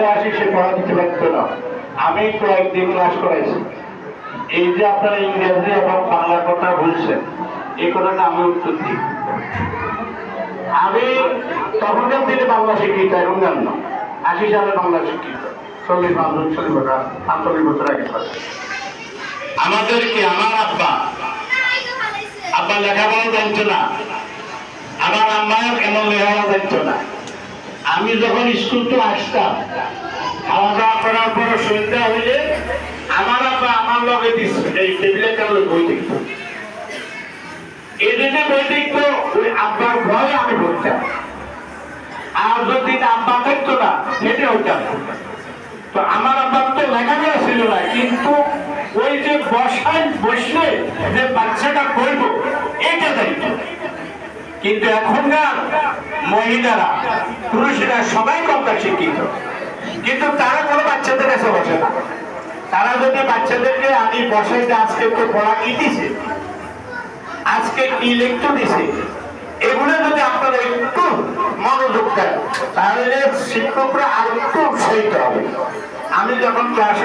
পরে আসি, সে পড়া দিতে পারতো না। আমি কয়েকদিন ক্লাস করাইছি। এই যে আপনারা ইংরেজি এবং বাংলা কথা বলছেন, এই কথাটা আমি উত্তর দিই। আমি তখনকার দিনে বাংলা শিক্ষিত এখন জান না। আশি সালে বাংলা শিক্ষিত চল্লিশ পঞ্চাশ চল্লিশ বছর, আটচল্লিশ বছর আগে আমাদেরকে, আমার আব্বা আব্বা লেখাপড়া জানতো না। আমার আম্মাও এমন লেখাপড়া জানতো না। আমি যখন স্কুল তো আসতাম খাওয়া দাওয়া করার পর সন্ধ্যা হইলে আমার আব্বা আমার লগে এই টেবিলে কারণে বই দেখতো এদিকে বই দেখতো ওই আব্বার ভয় আমি পড়তাম আর যদি আব্বা দেখতো না হেঁটে হইতাম তো আমার আব্বার তো লেখাপড়া ছিল না, কিন্তু ওই যে বসায় বসলে যে বাচ্চাটা কিন্তু এখনকার মহিলারা, পুরুষেরা সবাই কমটা শিক্ষিত। কিন্তু তারা কোনো বাচ্চাদের কাছে বসে না। তারা যদি বাচ্চাদেরকে আমি বসাই যে আজকে তো পড়া কি দিছে? আজকে কি লিখতে দিছে? এগুলো যদি আপনারা একটু মনোযোগ দেন, তাহলে শিক্ষকরা আর একটু উৎসাহিত হবে। আমি যখন ক্লাস